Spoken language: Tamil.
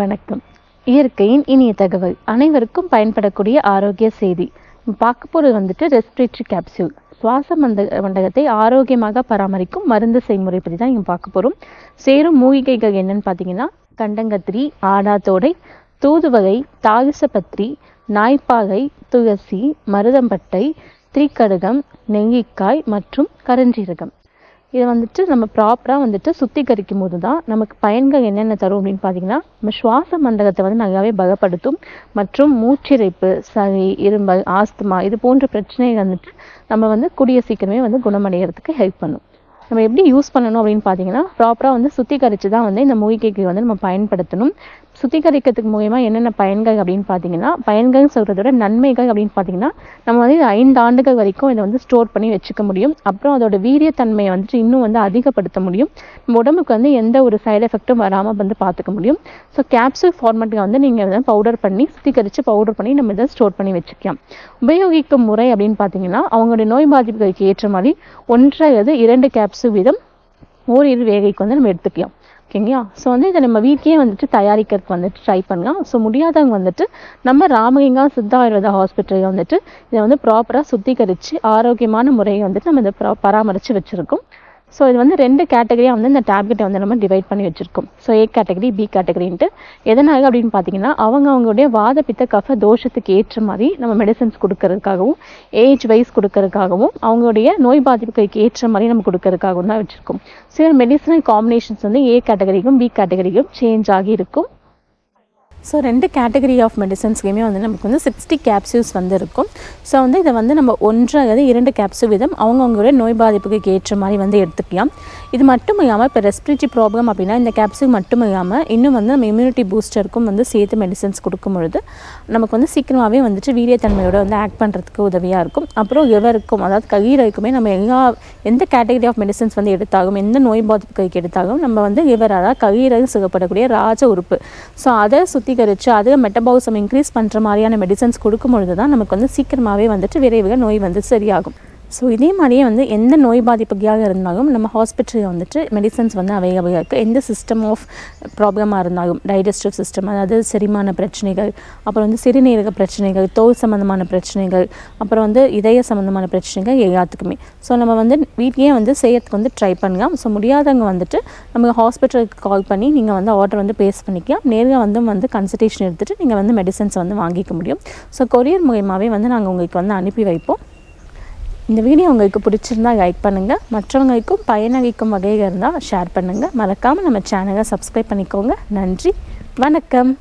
வணக்கம். இயற்கையின் இனிய தகவல். அனைவருக்கும் பயன்படக்கூடிய ஆரோக்கிய செய்தி. பார்க்க போகிறது வந்துட்டு ரெஸ்பிரேட்டரி கேப்சூல் சுவாச மந்த மண்டகத்தை ஆரோக்கியமாக பராமரிக்கும் மருந்து செய்முறை பற்றி தான் இங்கே பார்க்க போகிறோம் சேரும் மூலிகைகள் என்னன்னு பார்த்தீங்கன்னா கண்டங்கத்திரி ஆடாத்தோடை தூதுவகை தாவிசப்பத்திரி நாய்ப்பாகை துளசி மருதம்பட்டை திரிக்கடுகம் நெல்லிக்காய் மற்றும் கருஞ்சீரகம். இதை வந்துட்டு நம்ம ப்ராப்பராக வந்துட்டு சுத்திகரிக்கும் போது தான் நமக்கு பயன்கள் என்னென்ன தரும் அப்படின்னு பார்த்தீங்கன்னா நம்ம சுவாச மண்டலத்தை வந்து நல்லாவே பலப்படுத்தும். மற்றும் மூச்சிறைப்பு சளி இருமல் ஆஸ்துமா இது போன்ற பிரச்சனைகள் வந்துட்டு நம்ம வந்து கூடிய சீக்கிரமே வந்து குணமடைகிறதுக்கு ஹெல்ப் பண்ணும். நம்ம எப்படி யூஸ் பண்ணணும் அப்படின்னு பார்த்தீங்கன்னா ப்ராப்பராக வந்து சுத்திகரித்து தான் வந்து இந்த மூலிகைக்கு வந்து நம்ம பயன்படுத்தணும். சுத்திகரிக்கிறதுக்கு மூலயமா என்னென்ன பயன்கள் அப்படின்னு பார்த்தீங்கன்னா பயன்கள் சொல்கிறத விட நன்மைகள் அப்படின்னு பார்த்தீங்கன்னா நம்ம வந்து இது ஐந்து ஆண்டுகள் வரைக்கும் இதை வந்து ஸ்டோர் பண்ணி வச்சுக்க முடியும். அப்புறம் அதோட வீரியத்தன்மையை வந்துட்டு இன்னும் வந்து அதிகப்படுத்த முடியும். நம்ம உடம்புக்கு வந்து எந்த ஒரு சைடு எஃபெக்ட்டும் வராமல் வந்து பார்த்துக்க முடியும். ஸோ கேப்சூல் ஃபார்மெட்டில் வந்து நீங்கள் இதை பவுடர் பண்ணி சுத்திகரித்து பவுடர் பண்ணி நம்ம இதை ஸ்டோர் பண்ணி வச்சுக்கலாம். உபயோகிக்கும் முறை அப்படின்னு பார்த்தீங்கன்னா அவங்களுடைய நோய் பாதிப்புகளுக்கு ஏற்ற மாதிரி ஒன்றரை அல்லது இரண்டு கேப்சூல் வீதம் ஓரிரு வேகைக்கு வந்து நம்ம எடுத்துக்கலாம். ஓகேங்களா? ஸோ வந்து இதை நம்ம வீட்லேயே வந்துட்டு தயாரிக்கிறதுக்கு வந்துட்டு ட்ரை பண்ணலாம். ஸோ முடியாதவங்க வந்துட்டு நம்ம ராமலிங்கா சித்த ஆயுர்வேதா ஹாஸ்பிட்டலில் வந்துட்டு இதை வந்து ப்ராப்பராக சுத்திகரித்து ஆரோக்கியமான முறையை வந்துட்டு நம்ம இதை ப்ரா பராமரித்து வச்சுருக்கோம். ஸோ இது வந்து ரெண்டு கேட்டகரியாக வந்து இந்த டேப்லெட்டை வந்து நம்ம டிவைட் பண்ணி வச்சுருக்கோம். ஸோ ஏ கேட்டகரி பி கேட்டகரின்ட்டு எதனால அப்படின்னு பார்த்தீங்கன்னா அவங்க அவங்களுடைய வாத பித்த கஃப தோஷத்துக்கு ஏற்ற மாதிரி நம்ம மெடிசன்ஸ் கொடுக்கறதுக்காகவும் ஏஜ் வைஸ் கொடுக்கறதுக்காகவும் அவங்களுடைய நோய் பாதிப்புக்கு ஏற்ற மாதிரி நம்ம கொடுக்கறதுக்காகவும் தான் வச்சுருக்கோம். சில மெடிசனல் காம்பினேஷன்ஸ் வந்து ஏ கேட்டகரிக்கும் பி கேட்டகரிக்கும் சேஞ்ச் ஆகி இருக்கும். ஸோ ரெண்டு கேட்டகரி ஆஃப் மெடிசன்ஸ்க்குமே வந்து நமக்கு வந்து சிக்ஸ்டி கேப்சூல்ஸ் வந்து இருக்கும் ஸோ வந்து இதை வந்து நம்ம ஒன்று அல்லது இரண்டு கேப்சூல் விதம் அவங்கவுங்களுடைய நோய் பாதிப்புக்கு ஏற்ற மாதிரி வந்து எடுத்துக்கலாம். இது மட்டும் இல்லாமல் இப்போ ரெஸ்பிரேட்டரி ப்ராப்ளம் அப்படின்னா இந்த கேப்சூல் மட்டும் இல்லாமல் இன்னும் வந்து நம்ம இம்யூனிட்டி பூஸ்டருக்கும் வந்து சேர்த்து மெடிசன்ஸ் கொடுக்கும் பொழுது நமக்கு வந்து சீக்கிரமாகவே வந்துட்டு வீரியத்தன்மையோட வந்து ஆக்ட் பண்ணுறதுக்கு உதவியாக இருக்கும். அப்புறம் எவருக்கும் அதாவது கல்லீரலுக்குமே நம்ம எல்லா எந்த கேட்டகரி ஆஃப் மெடிசன்ஸ் வந்து எடுத்தாலும் எந்த நோய் பாதிப்புக்கு எடுத்தாலும் நம்ம வந்து லிவர் அதாவது கல்லீரல் சுகப்படக்கூடிய ராஜ உறுப்பு. ஸோ அதை சுத்திகரித்து அதை மெட்டபாலிசம் இன்க்ரீஸ் பண்ணுற மாதிரியான மெடிசன்ஸ் கொடுக்கும் பொழுது தான் நமக்கு வந்து சீக்கிரமாகவே வந்துட்டு விரைவில் நோய் வந்து சரியாகும். ஸோ இதே மாதிரியே வந்து எந்த நோய் பாதிப்புக்காக இருந்தாலும் நம்ம ஹாஸ்பிட்டலில் வந்துட்டு மெடிசன்ஸ் வந்து அவைலபிளாக இருக்குது எந்த சிஸ்டம் ஆஃப் ப்ராப்ளமாக இருந்தாலும் டைஜஸ்டிவ் சிஸ்டம் அதாவது செரிமான பிரச்சனைகள் அப்புறம் வந்து சிறுநீரக பிரச்சனைகள் தோல் சம்மந்தமான பிரச்சனைகள் அப்புறம் வந்து இதய சம்மந்தமான பிரச்சனைகள் எல்லாத்துக்குமே. ஸோ நம்ம வந்து வீட்லேயே வந்து செய்யறதுக்கு வந்து ட்ரை பண்ணலாம். ஸோ முடியாதவங்க வந்துட்டு நம்ம ஹாஸ்பிட்டலுக்கு கால் பண்ணி நீங்கள் வந்து ஆர்டர் வந்து பேஸ் பண்ணிக்கலாம். நேரில் வந்து வந்து கன்சல்டேஷன் எடுத்துகிட்டு நீங்கள் வந்து மெடிசன்ஸ் வந்து வாங்கிக்க முடியும். ஸோ கொரியர் மூலயமாவே வந்து நாங்கள் உங்களுக்கு வந்து அனுப்பி வைப்போம். இந்த வீடியோ உங்களுக்கு பிடிச்சிருந்தா லைக் பண்ணுங்கள் மற்றவங்களுக்கும் பயனளிக்கும் வகையில் இருந்தால் ஷேர் பண்ணுங்கள் மறக்காமல் நம்ம சேனலை சப்ஸ்கிரைப் பண்ணிக்கோங்க. நன்றி. வணக்கம்.